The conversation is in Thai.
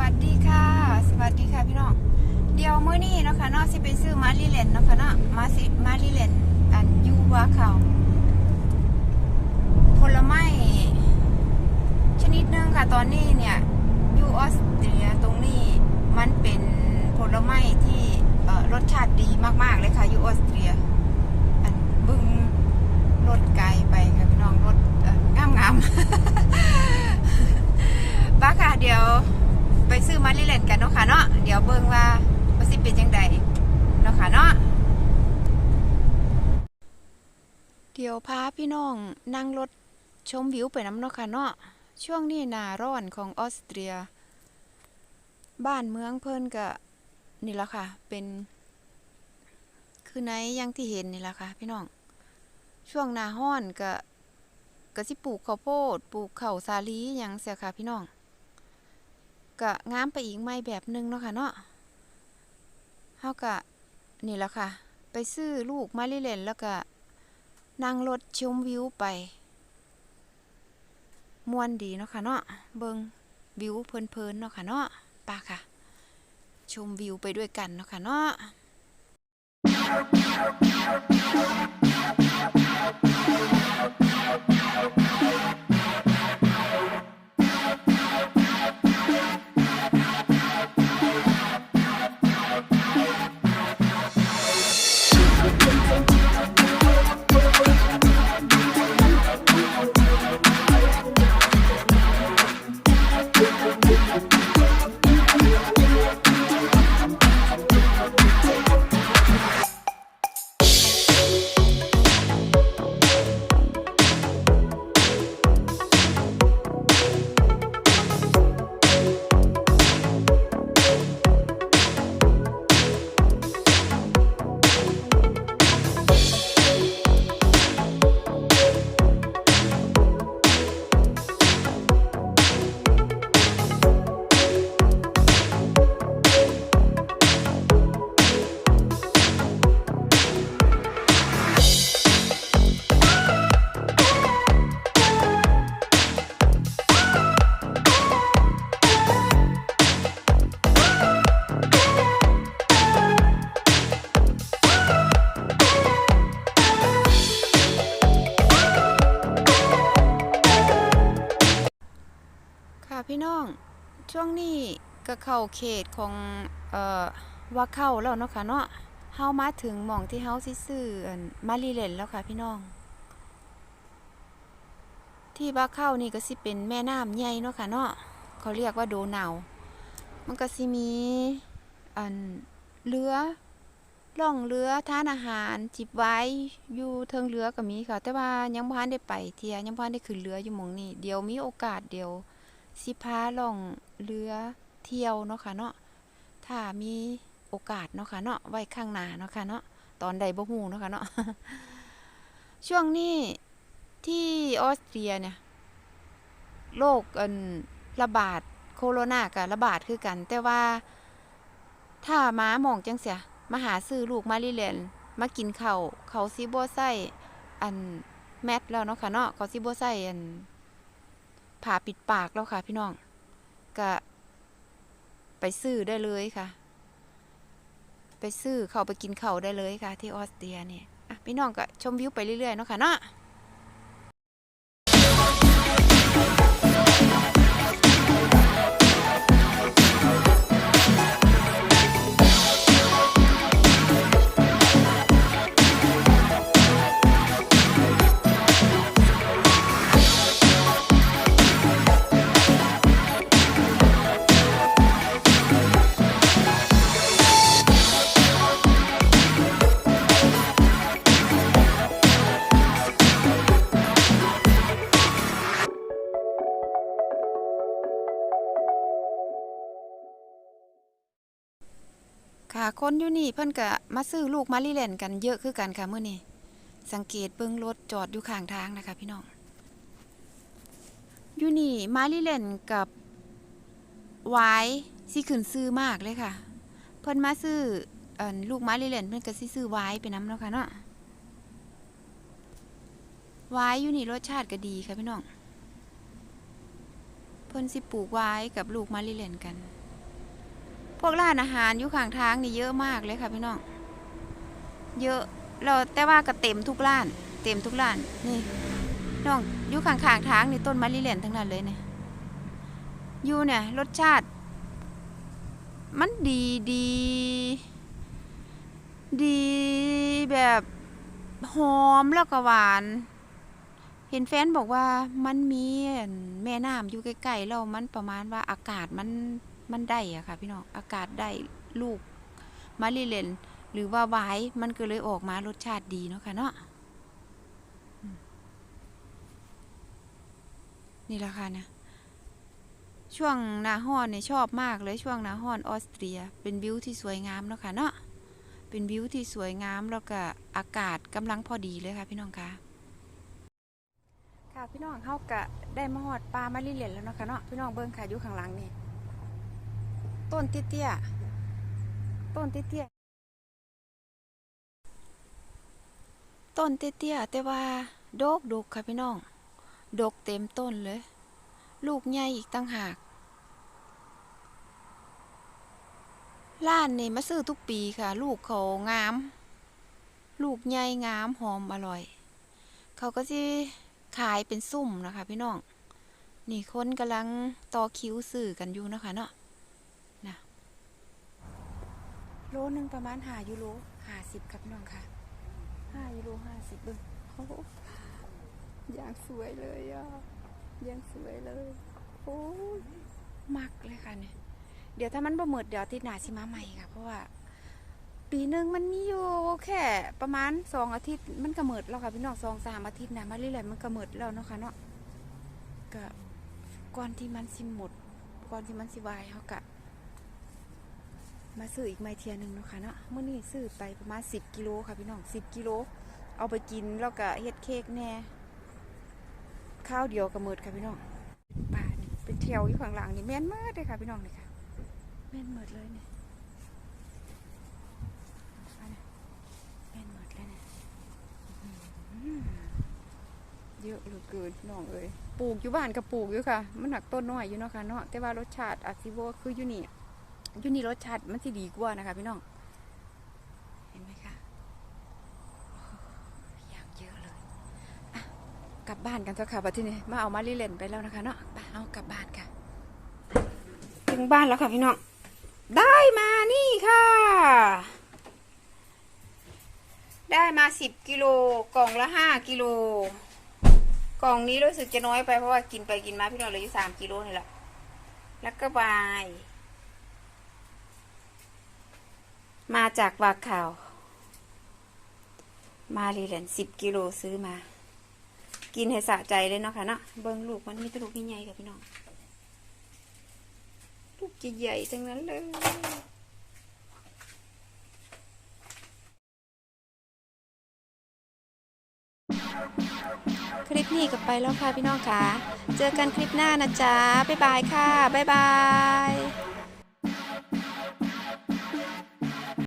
วัสดีค่ะ สวัสดีค่ะพี่น้อง เดี๋ยวมื้อนี้เนาะคะเนาะสิไปซื้อมารีเลนเนาะคะเนาะมาสิมารีเลนอันยูวาเขาผลไม้ชนิดหนึงค่ะตอนนี้เนี่ยอยูออสเตรียตรงนี้มันเป็นผลไม้ที่เอ่อรสชาติดีมากๆเลยค่ะอยูออสเตรีย อันบึงรถไกลไปค่ะพี่น้องรถเอ่องามงามๆ ป้าค่ะเดี๋ยวไปซื้อมา ลิเลนกันเนาะค่ะเนาะเดี๋ยวเบิ่งว่าว่าสิเป็นจังใดเนาะค่ะเนาะเดี๋ยวพาพี่น้องนั่งรถชมวิวไปน้ำเนาะค่ะเนาะช่วงนี้หนาร้อนของออสเตรีย บ้านเมืองเพิ่นก็นี่ละค่ะ เป็นคือในย่างที่เห็นนี่ละค่ะ พี่น้อง ช่วงหนาห้อนก็ก็สิปลูกข้าวโพดปลูกข้าวสาลีหยังเสียค่ะพี่น้อง ก็งามไปอีกไม่แบบหนึงเนาะค่ะเนาะเฮาก็นี่แหละค่ะ ไปซื้อลูกมาเล่นๆแล้วก็นั่งรถชมวิวไปม่วนดีเนาะค่ะเนาะเบิงวิวเพลินๆเนาะค่ะเนาะป่ะค่ะ ชมวิวไปด้วยกันเนาะค่ะเนาะ พี่น้อง ช่วงนี้ก็เข้าเขตของเอ่อว่าเข้าแล้วเนาะค่ะเนาะเฮามาถึงหม่องที่เฮาสิซื้ออันมารีเลนแล้วค่ะพี่น้อง ที่ว่าเข้านี่ก็สิเป็นแม่น้ำใหญ่เนาะค่ะเนาะเขาเรียกว่าโดนาวมันก็สิมีอันเรือล่องเรือทานอาหารจิบไว้อยู่เทิงเรือก็มีค่ะ แต่ว่ายังบ่ทันได้ไปเทียยังบ่ทันได้ขึ้นเรืออยู่หมองนี้เดี๋ยวมีโอกาสเดี๋ยว สิพาล่องเรือเที่ยวเนาะค่ะเนาะถ้ามีโอกาสเนาะค่ะเนาะไว้ข้างหน้าเนาะค่ะเนาะตอนใดบ่ฮู้เนาะค่ะเนาะช่วงนี้ที่ออสเตรียเนี่ยโรคอันระบาดโคโรนาก็ระบาดคือกัน แต่ว่า ถ้าม้าหมองจังเสียมาหาซื้อลูกมาลิเลนมากินเขาเขาสิบ่ใส่อันแมสแล้วเนาะค่ะเนาะเขาสิบ่ใส่อัน ผ่าปิดปากแล้วค่ะ พี่น้องก็ไปซื้อได้เลยค่ะ ไปซื้อเขาไปกินเข่าได้เลยค่ะ ที่ออสเตรียเนี่ยอะพี่น้องก็ชมวิวไปเรื่อยๆเนาะค่ะเนาะ ค่ะ คนอยู่นี่เพิ่นก็มาซื้อลูกมารีแลนกันเยอะคือกันค่ะมื้อนี้สังเกตเบิ่งรถจอดอยู่ข้างทางนะคะ พี่น้องอยู่นี่มารีแลนกับวายสิขึ้นซื้อมากเลยค่ะ เพิ่นมาซื้ออ่อลูกมารีแลนเพิ่นก็สิซื้อวายไปน้ำเนาะค่ะเนาะวายอยู่นี่รสชาติก็ดีค่ะพี่น้อง เพิ่นสิปลูกวายกับลูกมารีแลนกัน วกร้านอาหารอยู่ข้างทางนี่เยอะมากเลยค่ะพี่น้อง เยอะเราแต่ว่าก็เต็มทุกร้าน เต็มทุกร้านนี่น้องอยู่ข้างๆทางนี่ต้นมะลิเหลนทั้งนั้นเลยเนี่ยอยู่เนี่ยรสชาติ มันดีดี ดีแบบหอมแล้วก็หวาน เห็นแฟนบอกว่ามันมีอั่นแม่น้ำอยู่ใกล้ๆแล้วมันประมาณว่าอากาศมัน มันได้อะค่ะพี่น้องอากาศได้ลูกมะลิเลนหรือว่าหวายมันก็เลยออกมารสชาติดีเนาะค่ะเนาะนี่ราคาเนี่ยช่วงหนาฮอนเนี่ยชอบมากเลยช่วงหนาฮอนออสเตรีย เป็นวิวที่สวยงามเนาะค่ะเนาะเป็นวิวที่สวยงามแล้วก็อากาศกำลังพอดีเลยค่ะพี่น้องค่ะค่ะพี่น้องเฮากะได้มาฮอดปลามาลิเลนแล้วเนาะค่ะเนาะพี่น้องเบิ่งค่ะอยู่ข้างหลังนี่ ต้นเตี้ยๆ ต้นเตี้ยๆ ต้นเตี้ยๆ แต่ว่าดกดกค่ะพี่น้อง ดกเต็มต้นเลย ลูกใหญ่อีกตั้งหาก ล้านนี่มาซื้อทุกปีค่ะ ลูกเขางาม ลูกใหญ่งามหอมอร่อย เขาก็สิขายเป็นซุ่มนะคะพี่น้องนี่คนกำลังต่อคิวสื่อกันอยู่นะคะเนาะ โลหนึงประมาณหายูโรห้าสิบครับน้องค่ะห้ายูโรห้าสิบเบิ้งโอ้โหอย่างสวยเลยอะอย่างสวยเลยโอ้ยมักเลยค่ะเนี่ยเดี๋ยวถ้ามันบ่หมดเดี๋ยวอาทิตย์หน้าสิมาใหม่ค่ะ เพราะว่า ปีหนึ่งมันมีอยู่แค่ประมาณสองอาทิตย์มันก็หมดแล้วค่ะพี่น้องสองสามอาทิตย์นะมาเรื่อยๆมันก็หมดแล้วเนาะค่ะเนาะก็ก่อนที่มันสิหมด ก่อนที่มันสิวายเขากะ มาซื้ออีกไม่เทียหนึงเนาะค่ะเนาะเมื่อนี้ซื้อไปประมาณสิบกิโลค่ะพี่น้องสิบกิโล เอาไปกินแล้วก็เฮ็ดเค้กแหน่ ข้าวเดียวก็หมดค่ะพี่น้องป่านี่เป็นแถวอยู่ข้างหลังนี่แม่นมากเลยค่ะพี่น้องนี่ค่ะแม่นหมดเลยเนี่ยเป็นหมดแล้วเนี่ยอื้อหือเยอะเหลือเกินน้องเอ้ยปลูกอยู่บ้านก็ปลูกอยู่ค่ะ มันหนักต้นน้อยอยู่เนาะค่ะเนาะแต่ว่ารสชาติอาจสิบ่คืออยู่นี่ อยู่นี่รสชาติมันสิดีกว่านะคะพี่น้อง เห็นไหมคะอย่างเยอะเลยอะกลับบ้านกันเถอะค่ะบัที่นี้มาเอามาลิเลนไปแล้วนะคะเนาะไปเอากลับบ้านค่ะ ถึงบ้านแล้วค่ะพี่น้อง ได้มานี่ค่ะ ได้มาสิบกิโลกล่องละห้ากิโลกล่องนี้รู้สึกจะน้อยไปเพราะว่ากินไปกินมาพี่น้องเหลืออยู่สามกิโลนี่แหละแล้วก็บาย มาจากวาข่าว มาลีแลนสิบกิโลซื้อมา กินให้สะใจเลยเนาะค่ะเนาะเบิ้งลูกมันมีตลูกใหญ่ๆค่ะพี่น้อง ลูกใหญ่ทั้งนั้นเลยคลิปนี้ก็ไปแล้วค่ะพี่น้องค่ะ เจอกันคลิปหน้านะจ๊ะ บ๊ายบายค่ะ บ๊ายบาย